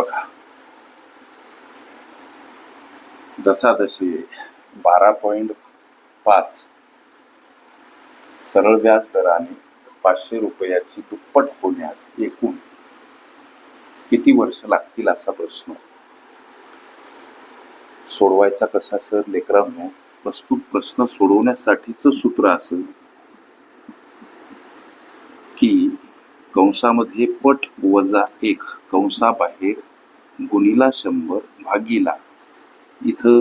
बघा दसा बारा पॉइंट पाच. सरळ व्याज दराने पाचशे रुपयाची दुप्पट होण्यास एकूण किती वर्ष लागतील असा प्रश्न? सोडवायचा कसा सर लेकरांनो? प्रस्तुत प्रश्न सोडवण्यासाठीच सूत्र असेल की कंसामध्ये पट वजा एक कंसाबाहेर गुणीला शंभर भागीला. इथं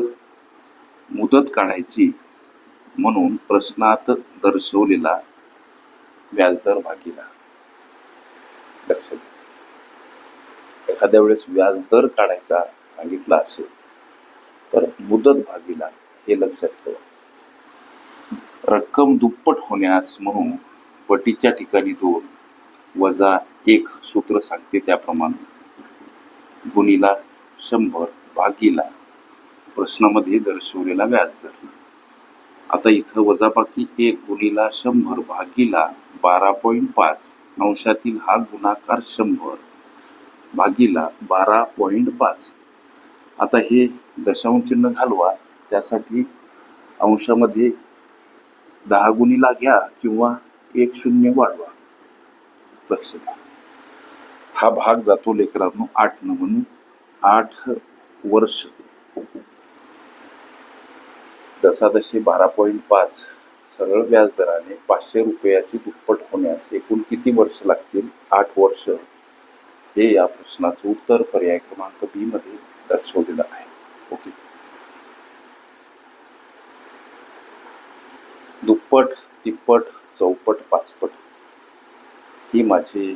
मुदत काढायची म्हणून प्रश्नात दर्शवलेला व्याजदर भागीला. लक्षात एखाद्या वेळेस व्याजदर काढायचा सांगितला असेल तर मुदत भागीला हे लक्षात ठेवा. रक्कम दुप्पट होण्यास म्हणून पटीच्या ठिकाणी दोन वजा एक सूत्र सांगते त्याप्रमाणे. गुणीला शंभर भागीला. प्रश्नामध्ये दर्शवलेला व्याजदर. आता इथं वजाबाकी एक गुणीला शंभर भागीला बारा पॉईंट पाच. अंशातील हा गुणाकार शंभर भागीला बारा पॉईंट पाच. आता हे दशांश चिन्ह घालवा. त्यासाठी अंशामध्ये दहा गुणीला घ्या किंवा एक शून्य वाढवा. लक्ष द्या. हा भाग जातो लेकरांनो आठ न म्हणून. आठ वर्ष. दशादशे बारा पॉईंट पाच. सरळ व्याज दराने पाचशे रुपयाची दुप्पट होण्यास एकूण किती वर्ष लागतील? आठ वर्ष. हे या प्रश्नाचं उत्तर पर्याय क्रमांक बी मध्ये दर्शवलेलं आहे. ओके. दुप्पट तिप्पट चौपट पाचपट. ही माझी